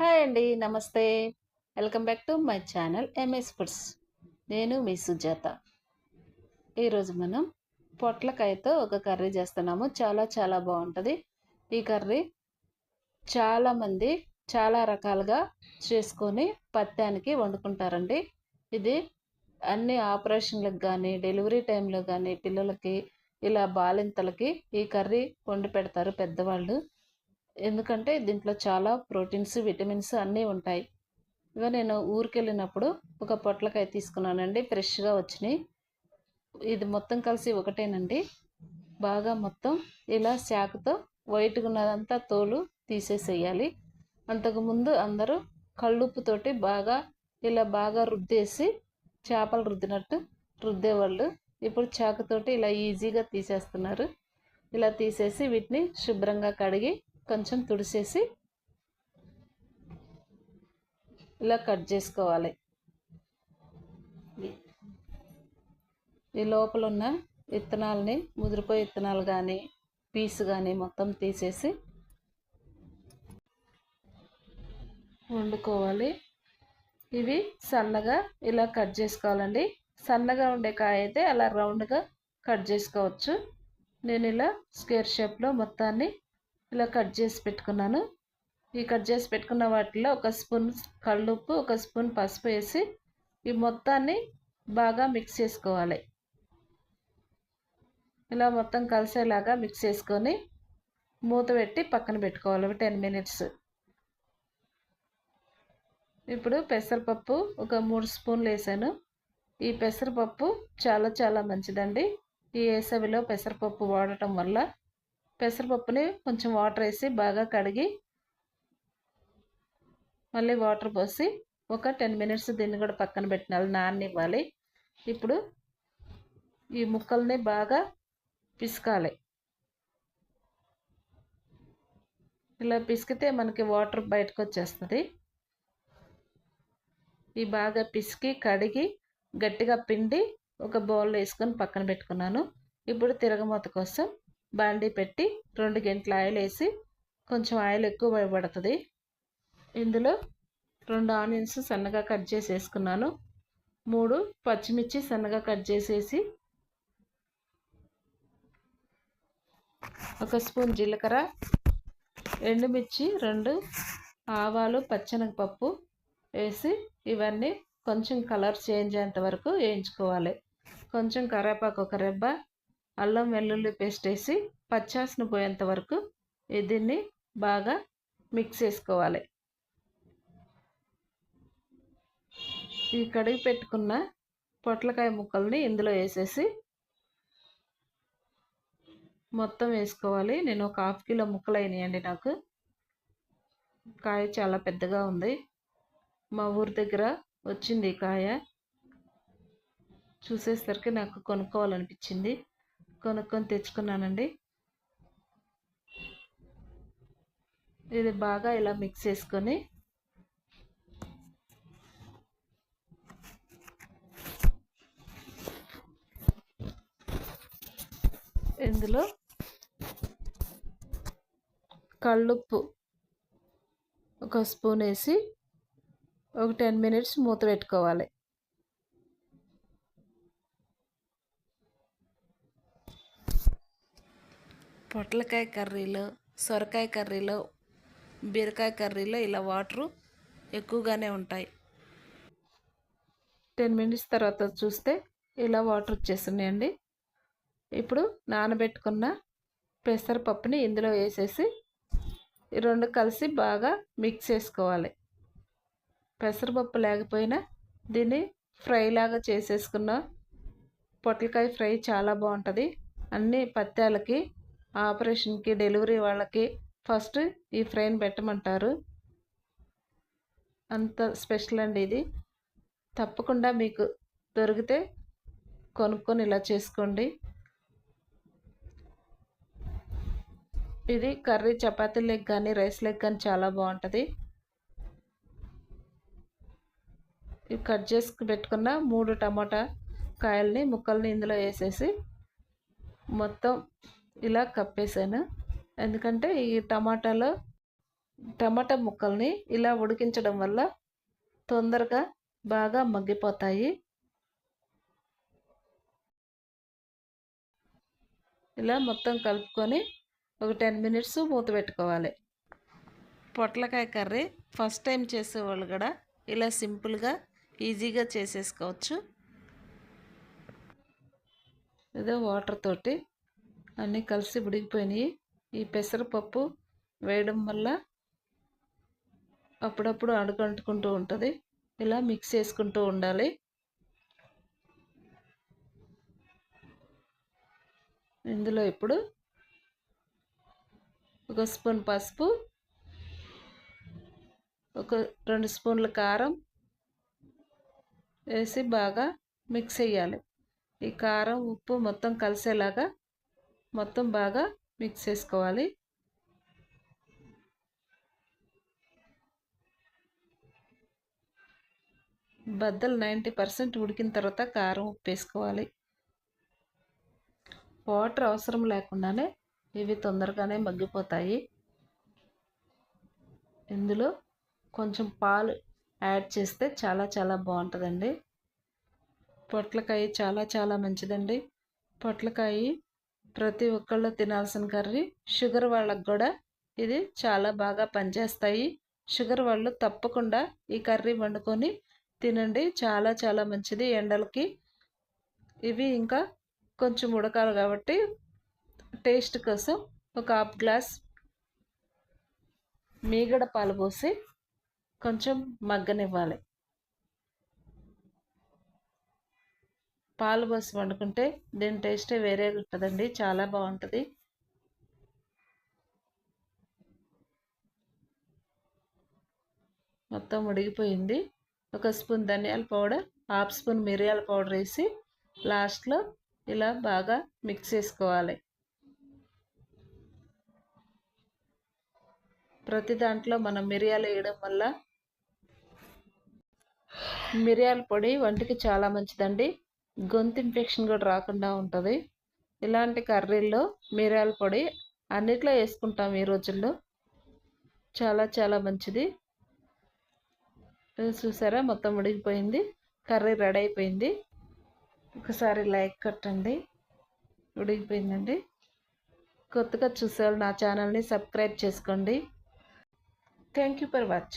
Hi అండి నమస్తే. Welcome back to my channel MS foods. నేను మీ సుజాత. ఈరోజు మనం పొట్లకాయతో ఒక కర్రీ చేస్తున్నాము. చాలా చాలా బాగుంటుంది. ఈ కర్రీ చాలామంది చాలా రకాలుగా చేసుకొని పత్యానికి వండుకుంటారండి. ఇది అన్ని ఆపరేషన్లకు కానీ డెలివరీ టైంలో కానీ పిల్లలకి ఇలా బాలింతలకి ఈ కర్రీ వండి పెడతారు పెద్దవాళ్ళు. ఎందుకంటే దీంట్లో చాలా ప్రోటీన్స్ విటమిన్స్ అన్నీ ఉంటాయి. ఇక నేను ఊరికి వెళ్ళినప్పుడు ఒక పొట్లకాయ తీసుకున్నానండి ఫ్రెష్గా వచ్చినాయి. ఇది మొత్తం కలిసి ఒకటేనండి. బాగా మొత్తం ఇలా శాఖతో వైట్గా ఉన్నదంతా తోలు తీసేసేయాలి. అంతకుముందు అందరూ కళ్ళుప్పుతోటి బాగా ఇలా బాగా రుద్దేసి చేపలు రుద్దినట్టు రుద్దేవాళ్ళు. ఇప్పుడు చాకుతోటి ఇలా ఈజీగా తీసేస్తున్నారు. ఇలా తీసేసి వీటిని శుభ్రంగా కడిగి కొంచెం తుడిసేసి ఇలా కట్ చేసుకోవాలి. ఈ లోపల ఉన్న విత్తనాలని ముదిరిపోయే విత్తనాలు కానీ పీస్ కానీ మొత్తం తీసేసి వండుకోవాలి. ఇవి సన్నగా ఇలా కట్ చేసుకోవాలండి. సన్నగా ఉండే కాయ అయితే అలా రౌండ్గా కట్ చేసుకోవచ్చు. నేను ఇలా స్క్వేర్ షేప్లో మొత్తాన్ని ఇలా కట్ చేసి పెట్టుకున్నాను. ఈ కట్ చేసి పెట్టుకున్న వాటిలో ఒక స్పూన్ కళ్ళుప్పు ఒక స్పూన్ పసుపు వేసి ఈ మొత్తాన్ని బాగా మిక్స్ చేసుకోవాలి. ఇలా మొత్తం కలిసేలాగా మిక్స్ చేసుకొని మూత పెట్టి పక్కన పెట్టుకోవాలి. Ten minutes. ఇప్పుడు పెసరపప్పు ఒక మూడు స్పూన్లు వేసాను. ఈ పెసరపప్పు చాలా చాలా మంచిదండి. ఈ వేసవిలో పెసరపప్పు వాడటం వల్ల పెసరపప్పుని కొంచెం వాటర్ వేసి బాగా కడిగి మళ్ళీ వాటర్ పోసి ఒక టెన్ మినిట్స్ దీన్ని కూడా పక్కన పెట్టినాలి నాననివ్వాలి. ఇప్పుడు ఈ ముక్కల్ని బాగా పిసకాలి. ఇలా పిసికితే మనకి వాటర్ బయటకు వచ్చేస్తుంది. ఈ బాగా పిసికి కడిగి గట్టిగా పిండి ఒక బౌల్లో వేసుకొని పక్కన పెట్టుకున్నాను. ఇప్పుడు తిరగమూత కోసం బాండీ పెట్టి రెండు గంటల ఆయిల్ వేసి కొంచెం ఆయిల్ ఎక్కువ పడుతుంది. ఇందులో రెండు ఆనియన్స్ సన్నగా కట్ చేసి వేసుకున్నాను. మూడు పచ్చిమిర్చి సన్నగా కట్ చేసేసి ఒక స్పూన్ జీలకర్ర ఎండుమిర్చి రెండు ఆవాలు పచ్చనగపప్పు వేసి ఇవన్నీ కొంచెం కలర్ చేంజ్ అయ్యేంత వరకు వేయించుకోవాలి. కొంచెం కరేపాకు ఒక రెబ్బ అల్లం వెల్లుల్లి పేస్ట్ వేసి పచ్చాసన పోయేంత వరకు దీన్ని బాగా మిక్స్ చేసుకోవాలి. ఈ కడిగి పెట్టుకున్న పొట్లకాయ ముక్కల్ని ఇందులో వేసేసి మొత్తం వేసుకోవాలి. నేను ఒక హాఫ్ కిలో ముక్కలు అయినాయండి నాకు. కాయ చాలా పెద్దగా ఉంది. మా ఊరి దగ్గర వచ్చింది కాయ. చూసేసరికి నాకు కొనుక్కోవాలనిపించింది. కొనుక్కొని తెచ్చుకున్నానండి. ఇది బాగా ఇలా మిక్స్ చేసుకొని ఇందులో కళ్ళుప్పు ఒక స్పూన్ వేసి ఒక టెన్ మినిట్స్ మూత పెట్టుకోవాలి. పొట్లకాయ కర్రీలో సొరకాయ కర్రీలో బీరకాయ కర్రీలో ఇలా వాటరు ఎక్కువగానే ఉంటాయి. టెన్ మినిట్స్ తర్వాత చూస్తే ఇలా వాటర్ వచ్చేస్తున్నాయండి ఇప్పుడు నానబెట్టుకున్న పెసరపప్పుని ఇందులో వేసేసి ఈ రెండు కలిసి బాగా మిక్స్ చేసుకోవాలి. పెసరపప్పు లేకపోయినా దీన్ని ఫ్రై లాగా చేసేసుకున్న పొట్లకాయ ఫ్రై చాలా బాగుంటుంది. అన్ని పత్యాలకి ఆపరేషన్కి డెలివరీ వాళ్ళకి ఫస్ట్ ఈ ఫ్రైని పెట్టమంటారు. అంత స్పెషల్ అండి ఇది. తప్పకుండా మీకు దొరికితే కొనుక్కొని ఇలా చేసుకోండి. ఇది కర్రీ చపాతీ లెగ్ కానీ రైస్ లెగ్ కానీ చాలా బాగుంటుంది. ఇవి కట్ చేసి పెట్టుకున్న మూడు టమాటా కాయల్ని ముక్కల్ని ఇందులో వేసేసి మొత్తం ఇలా కప్పేసాను ఎందుకంటే ఈ టమాటాలో టమాటా ముక్కల్ని ఇలా ఉడికించడం వల్ల తొందరగా బాగా మగ్గిపోతాయి. ఇలా మొత్తం కలుపుకొని ఒక టెన్ మినిట్స్ మూత పెట్టుకోవాలి. పొట్లకాయ కర్రీ ఫస్ట్ టైం చేసేవాళ్ళు కూడా ఇలా సింపుల్గా ఈజీగా చేసేసుకోవచ్చు. ఏదో వాటర్ తోటి అన్నీ కలిసి ఉడికిపోయినాయి ఈ పెసరపప్పు వేయడం వల్ల అప్పుడప్పుడు అడుగంటుకుంటూ ఉంటుంది. ఇలా మిక్స్ చేసుకుంటూ ఉండాలి. ఇందులో ఇప్పుడు ఒక స్పూన్ పసుపు ఒక రెండు స్పూన్ల కారం వేసి బాగా మిక్స్ చేయాలి. ఈ కారం ఉప్పు మొత్తం కలిసేలాగా మొత్తం బాగా మిక్స్ చేసుకోవాలి. బద్దలు నైంటీ పర్సెంట్ ఉడికిన తర్వాత కారం ఉప్పు వేసుకోవాలి. వాటర్ అవసరం లేకుండానే ఇవి తొందరగానే మగ్గిపోతాయి. ఇందులో కొంచెం పాలు యాడ్ చేస్తే చాలా చాలా బాగుంటుందండి. పొట్లకాయ చాలా చాలా మంచిదండి. పొట్లకాయ ప్రతి ఒక్కళ్ళు తినాల్సిన కర్రీ. షుగర్ వాళ్ళకు కూడా ఇది చాలా బాగా పనిచేస్తాయి. షుగర్ వాళ్ళు తప్పకుండా ఈ కర్రీ వండుకొని తినండి. చాలా చాలా మంచిది ఎండలకి. ఇవి ఇంకా కొంచెం ఉడకాలి కాబట్టి టేస్ట్ కోసం ఒక హాఫ్ గ్లాస్ మీగడ పాలు పోసి కొంచెం మగ్గనివ్వాలి. పాలు పోసి వండుకుంటే దీని టేస్టే వేరే ఉంటుందండి చాలా బాగుంటుంది. మొత్తం ఉడిగిపోయింది ఒక స్పూన్ ధనియాల పౌడర్ హాఫ్ స్పూన్ మిరియాల పౌడర్ వేసి లాస్ట్లో ఇలా బాగా మిక్స్ చేసుకోవాలి. ప్రతి దాంట్లో మనం మిరియాలు వేయడం వల్ల మిరియాల పొడి వంటికి చాలా మంచిదండి. గొంతు ఇన్ఫెక్షన్ కూడా రాకుండా ఉంటుంది. ఇలాంటి కర్రీల్లో మిరియాల పొడి అన్నిట్లో వేసుకుంటాం ఈ రోజుల్లో. చాలా చాలా మంచిది. చూసారా? మొత్తం ఉడికిపోయింది కర్రీ రెడీ అయిపోయింది. ఒకసారి లైక్ కట్టండి. ఉడికిపోయిందండి కొత్తగా చూసేవాళ్ళు నా ఛానల్ని సబ్స్క్రైబ్ చేసుకోండి. Thank you for watching